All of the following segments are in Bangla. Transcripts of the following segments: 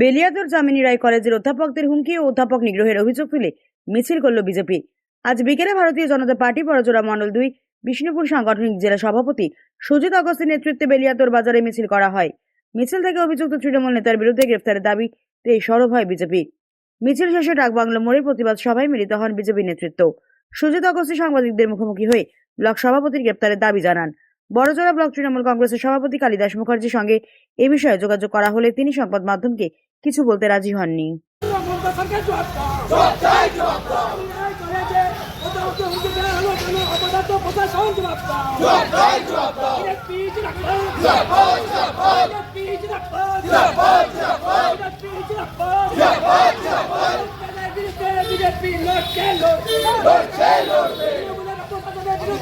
বেলিয়াদর জামিনী রায় কলেজের অধ্যাপকদের হুমকি ও অধ্যাপক নিগ্রহের অভিযোগ তুলে মিছিল করল বিজেপি। আজ বিকেলে ভারতীয় জনতা পার্টি বড়জোড়া মণ্ডল দুই, বিষ্ণুপুর সাংগঠনিক জেলা সভাপতি সুজিত অগস্তির নেতৃত্বে বেলিয়াদর বাজারে মিছিল করা হয়। মিছিল থেকে অভিযুক্ত তৃণমূল নেতার বিরুদ্ধে গ্রেফতারের দাবিতে সরব হয় বিজেপি। মিছিল শেষে ডাকবাংলো মোড়ে প্রতিবাদ সভায় মিলিত হন বিজেপি নেতৃত্ব। সুজিত অগস্তি সাংবাদিকদের মুখোমুখি হয়ে ব্লক সভাপতির গ্রেপ্তারের দাবি জানান। বড়জোড়া ব্লক তৃণমূল কংগ্রেসের সভাপতি কালিদাস মুখার্জির সঙ্গে এ বিষয়ে যোগাযোগ করা হলে তিনি সংবাদ মাধ্যমকে কিছু বলতে রাজি হননি। BJP খেলো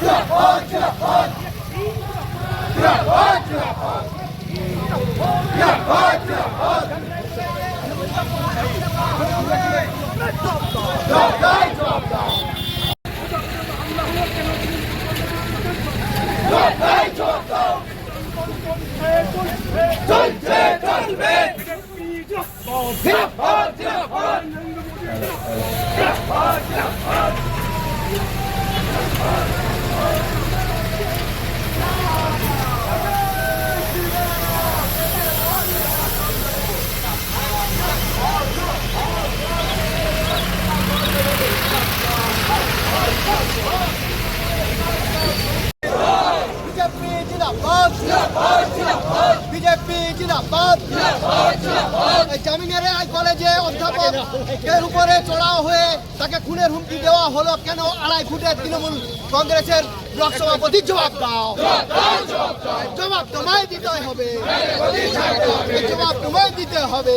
BJP জিন্দাবাদ। জামিনের আই কলেজে অধ্যাপকের উপরে চড়াও হয়ে তাকে খুনের হুমকি দেওয়া হলো কেন? আড়াই ফুটের তৃণমূল কংগ্রেসের ব্লক সভাপতি জবাব দাও। জবাব তোমায় দিতে হবে। জবাব তোমায় দিতে হবে।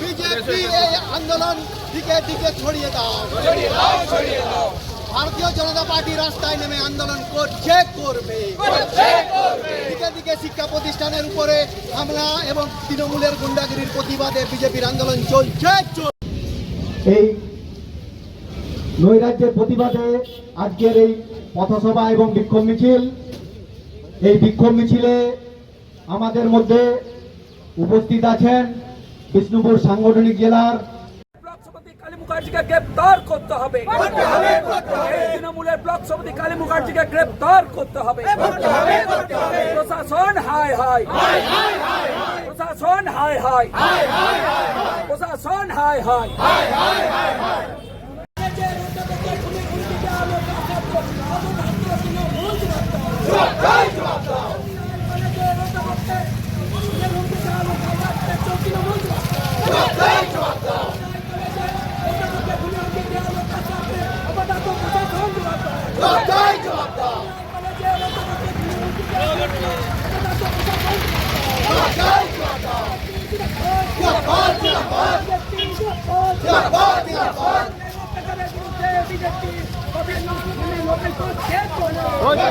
বিজেপি এই আন্দোলন দিকে দিকে ছড়িয়ে দাও। ভারতীয় জনতা পার্টি রাস্তায় নেমে আন্দোলন করছে করবে। দিকে দিকে শিক্ষা প্রতিষ্ঠানের উপরে হামলা এবং তৃণমূলের গুন্ডাগিরির প্রতিবাদে বিজেপির আন্দোলন চলছে চলছে। এই নৈরাজ্যের প্রতিবাদে আজকের এই পথসভা এবং বিক্ষোভ মিছিল এই বিক্ষোভ মিছিলে আমাদের মধ্যে উপস্থিত আছেন বিষ্ণুপুর সাংগঠনিক জেলার মুখার্জিকে গ্রেপ্তার করতে হবে। তৃণমূলের ব্লক সভাপতি কালী মুখার্জিকে গ্রেপ্তার করতে হবে। প্রশাসন হাই হাই প্রশাসন হাই হাই প্রশাসন হাই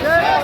হাই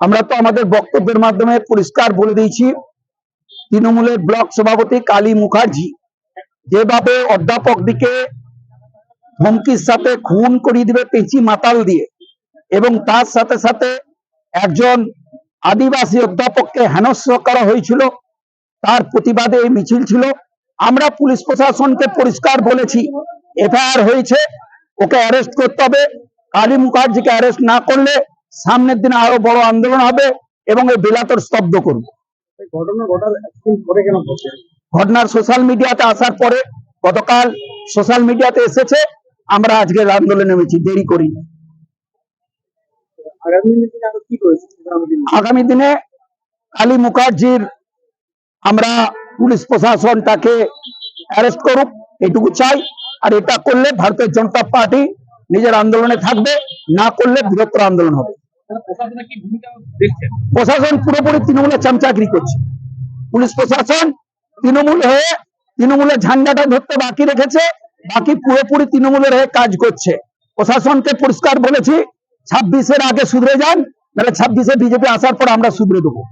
আমরা তো আমাদের বক্তব্যের মাধ্যমে পরিষ্কার বলে দিয়েছি। তৃণমূলের ব্লক সভাপতি কালী মুখার্জি যেভাবে অধ্যাপক দিকে ধমকির সাথে খুন করিয়ে দিবে, পেঁচি মাতাল দিয়ে, এবং তার সাথে সাথে একজন আদিবাসী অধ্যাপককে হেনস্র করা হয়েছিল, তার প্রতিবাদে এই মিছিল ছিল। আমরা পুলিশ প্রশাসনকে পরিষ্কার বলেছি, এফআইআর হয়েছে, ওকে অ্যারেস্ট করতে হবে। কালী মুখার্জিকে অ্যারেস্ট না করলে সামনের দিনে আরও বড় আন্দোলন হবে এবং এই বেলাতর স্তব্ধ করব। ঘটনার সোশ্যাল মিডিয়াতে আসার পরে গতকাল সোশ্যাল মিডিয়াতে এসেছে আমরা আজকের আন্দোলনে নেমেছি দেরি করি আগামী দিনে কালী মুখার্জির আমরা পুলিশ প্রশাসন তাকে অ্যারেস্ট করুক এটুকু চাই আর এটা করলে ভারতের জনতা পার্টি নিজের আন্দোলনে থাকবে, না করলে বৃহত্তর আন্দোলন হবে। প্রশাসন পুরোপুরি তৃণমূলের চামচাগিরি করছে। পুলিশ প্রশাসন তৃণমূল হয়ে তৃণমূলের ঝান্ডাটা ধরতে বাকি রেখেছে, বাকি পুরোপুরি তৃণমূলের হয়ে কাজ করছে। প্রশাসনকে পরিষ্কার বলেছি, ছাব্বিশের আগে শুধরে যান, নাহলে ছাব্বিশে বিজেপি আসার পর আমরা শুধরে দেবো।